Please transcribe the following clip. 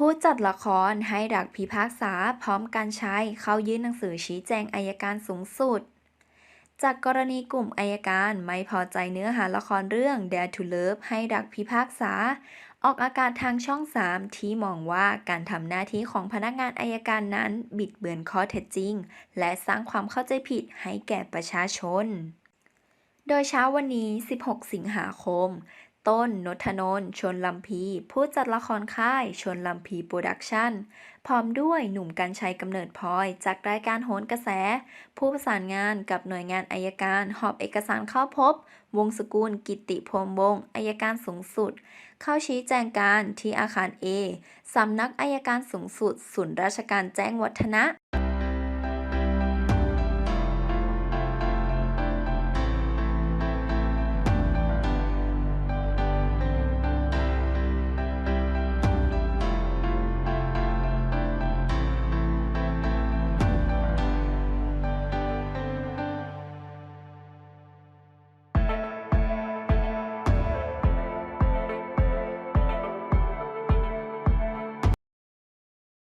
ผู้จัดละครให้ดักพิพากษาพร้อมการใช้เข้ายื่นหนังสือชี้แจงอายการสูงสุด จากกรณีกลุ่มอายการไม่พอใจเนื้อหาละครเรื่อง Dare to Love ให้ดักพิพากษา ออกอากาศทางช่อง 3 ที่มองว่าการทำหน้าที่ของพนักงานอายการนั้นบิดเบือนข้อเท็จจริง และสร้างความเข้าใจผิดให้แก่ประชาชนโดยเช้าวันนี้ 16 สิงหาคม ต้นนทนนท์ชนลำพีผู้จัดละครค่ายชนลำพีโปรดักชั่น พร้อมด้วยหนุ่มกัญชัยกำเนิดพลอย จากรายการโหนกระแส ผู้ประสานงานกับหน่วยงานอายการ หอบเอกสารเข้าพบ วงสกุลกิติพรมวงอายการสูงสุด เข้าชี้แจงการที่อาคาร A สำนักอายการสูงสุด ศูนย์ราชการแจ้งวัฒนะ